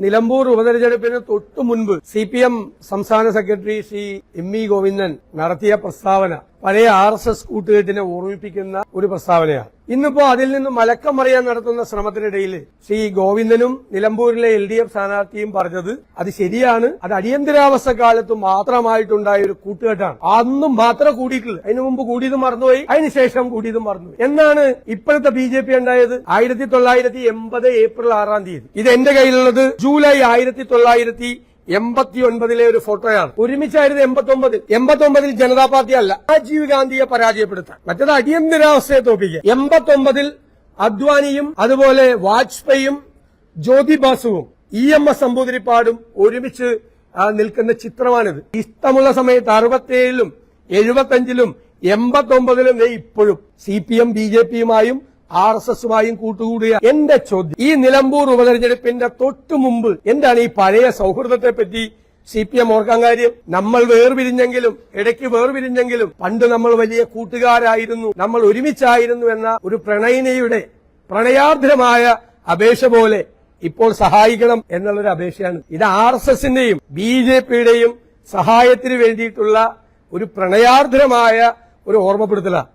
നിലമ്പൂർ ഉപതെരഞ്ഞെടുപ്പിന് തൊട്ടു മുൻപ് സി പി എം സംസ്ഥാന secretary Sri M E Govindan നടത്തിയ പ്രസ്താവന. പഴയ ആർ എസ് എസ് കൂട്ടുകെട്ടിനെ ഓർമ്മിപ്പിക്കുന്ന ഒരു പ്രസ്താവനയാണ്. ഇന്നിപ്പോ അതിൽ നിന്ന് മലക്കം മറിയാൻ നടത്തുന്ന ശ്രമത്തിനിടയിൽ ശ്രീ ഗോവിന്ദനും നിലമ്പൂരിലെ എൽ ഡി എഫ് സ്ഥാനാർത്ഥിയും പറഞ്ഞത് അത് ശരിയാണ് അത് അടിയന്തരാവസ്ഥ കാലത്ത് മാത്രമായിട്ടുണ്ടായ ഒരു കൂട്ടുകെട്ടാണ്. അന്നും മാത്രം കൂടിയിട്ടുള്ളൂ അതിനു മുമ്പ് കൂടിയത് മറന്നുപോയി അതിനുശേഷം കൂടിയത് മറന്നു എന്നാണ് ഇപ്പോഴത്തെ ബി ജെ പി ഉണ്ടായത്? ആയിരത്തി തൊള്ളായിരത്തി എൺപത് ഏപ്രിൽ ആറാം തീയതി. ഇത് എന്റെ കയ്യിലുള്ളത് ജൂലൈ ആയിരത്തി തൊള്ളായിരത്തി എൺപത്തി ഒൻപതിലെ ഒരു ഫോട്ടോയാണ്. ഒരുമിച്ചായിരുന്നു എൺപത്തി ഒമ്പതിൽ എൺപത്തി ഒമ്പതിൽ ജനതാ പാർട്ടി അല്ല രാജീവ് ഗാന്ധിയെ പരാജയപ്പെടുത്താൻ. മറ്റത് അടിയന്തരാവസ്ഥയെ തോപ്പിക്കുക എൺപത്തി ഒമ്പതിൽ അദ്വാനിയും അതുപോലെ വാജ്പേയും ജ്യോതി ബാസുവും ഇ എം എസ് നമ്പൂതിരിപ്പാടും ഒരുമിച്ച് നിൽക്കുന്ന ചിത്രമാണിത്. ഇഷ്ടമുള്ള സമയത്ത് അറുപത്തിയേഴിലും എഴുപത്തഞ്ചിലും എൺപത്തി ഒമ്പതിലും ഇപ്പോഴും C P M B J പിയുമായും R S എസുമായും കൂട്ടുകൂടിയ എന്റെ ചോദ്യം. ഈ നിലമ്പൂർ ഉപതെരഞ്ഞെടുപ്പിന്റെ തൊട്ടു മുമ്പ് എന്താണ് ഈ പഴയ സൗഹൃദത്തെ പറ്റി സി പി എം ഓർക്കാൻ കാര്യം? നമ്മൾ വേർപിരിഞ്ഞെങ്കിലും ഇടയ്ക്ക് വേർപിരിഞ്ഞെങ്കിലും പണ്ട് നമ്മൾ വലിയ കൂട്ടുകാരായിരുന്നു നമ്മൾ ഒരുമിച്ചായിരുന്നു എന്ന ഒരു പ്രണയിനിയുടെ പ്രണയാർദ്രമായ അപേക്ഷ പോലെ ഇപ്പോൾ സഹായിക്കണം എന്നുള്ളൊരു അപേക്ഷയാണ്. ഇത് ആർ എസ് എസിന്റെയും ബി ജെ പിയുടെയും സഹായത്തിന് വേണ്ടിയിട്ടുള്ള ഒരു പ്രണയാർദ്രമായ ഒരു ഓർമ്മപ്പെടുത്തലാണ്.